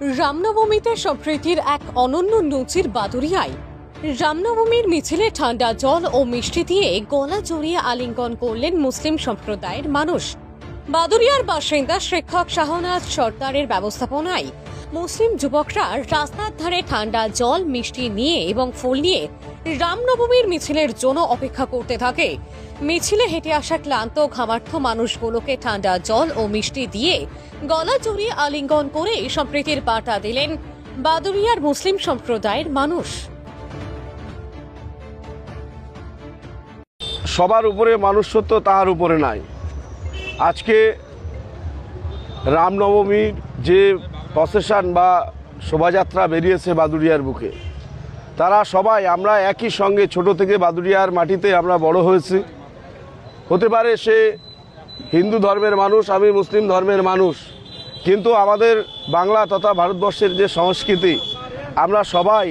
রামনবমীতে সম্প্রীতির এক অনন্য নজির বাদুরিয়ায় রামনবমীর মিছিলে ঠান্ডা জল ও মিষ্টি দিয়ে গলা জড়িয়ে আলিঙ্গন করলেন মুসলিম সম্প্রদায়ের মানুষ। বাদুরিয়ার বাসিন্দা শিক্ষক শাহনাজ সর্দারের ব্যবস্থাপনায় মুসলিম যুবকরা রাস্তার ধারে ঠান্ডা জল, মিষ্টি নিয়ে এবং ফুল নিয়ে রামনবমীর মিছিলের জন্য অপেক্ষা করতে থাকে। মিছিলে হেঁটে আসা ক্লান্ত ঘামার্থ মানুষগুলোকে ঠান্ডা জল ও মিষ্টি দিয়ে গলা জড়িয়ে আলিঙ্গন করে সম্প্রীতির বার্তা দিলেন বাদুরিয়ার মুসলিম সম্প্রদায়ের মানুষ। সবার উপরে মানুষত্ব তাহার উপরে নাই। আজকে রামনবমীর যে প্রসেশন বা শোভাযাত্রা বেরিয়েছে বাদুড়িয়ার বুকে। তারা সবাই, আমরা একই সঙ্গে ছোট থেকে বাদুড়িয়ার মাটিতে আমরা বড় হয়েছি। হতে পারে সে হিন্দু ধর্মের মানুষ, আমি মুসলিম ধর্মের মানুষ, কিন্তু আমাদের বাংলা তথা ভারতবর্ষের যে সংস্কৃতি, আমরা সবাই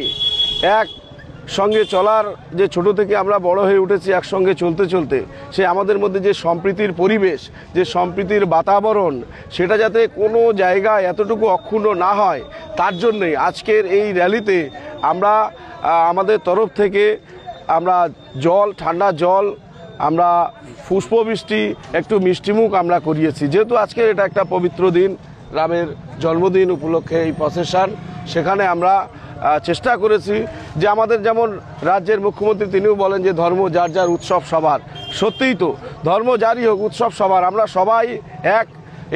এক সঙ্গে চলার যে ছোট থেকে আমরা বড় হয়ে উঠেছি একসঙ্গে চলতে চলতে, সে আমাদের মধ্যে যে সম্প্রীতির পরিবেশ, যে সম্প্রীতির বাতাবরণ, সেটা যাতে কোনো জায়গায় এতটুকু অক্ষুণ্ণ না হয়, তার জন্যই আজকের এই র্যালিতে আমরা আমাদের তরফ থেকে আমরা জল, ঠান্ডা জল, আমরা পুষ্পবৃষ্টি, একটু মিষ্টিমুখ আমরা করিয়েছি। যেহেতু আজকে এটা একটা পবিত্র দিন, রামের জন্মদিন উপলক্ষে এই প্রসেশন সেখানে আমরা চেষ্টা করেছি যে আমাদের যেমন রাজ্যের মুখ্যমন্ত্রী তিনিও বলেন যে ধর্ম যার যার উৎসব সবার। সত্যিই তো ধর্ম যারই হোক উৎসব সবার। আমরা সবাই এক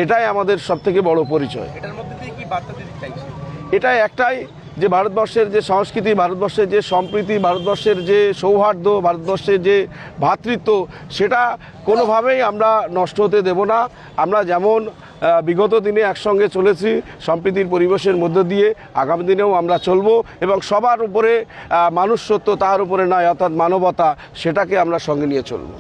এটাই আমাদের সবথেকে বড় পরিচয়। এটার মধ্যে দিয়ে কি বার্তা দিতে চাইছে এটা একটাই যে ভারতবর্ষের যে সংস্কৃতি ভারতবর্ষের যে সম্প্রীতি ভারতবর্ষের যে সৌহার্দ্য ভারতবর্ষের যে ভ্রাতৃত্ব সেটা কোনোভাবেই আমরা নষ্ট হতে দেব না। আমরা যেমন বিগত দিনে একসঙ্গে চলেছি সম্প্রীতির পরিবেশের মধ্য দিয়ে। আগামী দিনেও আমরা চলব এবং সবার উপরে মানুষ সত্য তার উপরে নয়, অর্থাৎ মানবতা, সেটাকে আমরা সঙ্গে নিয়ে চলব।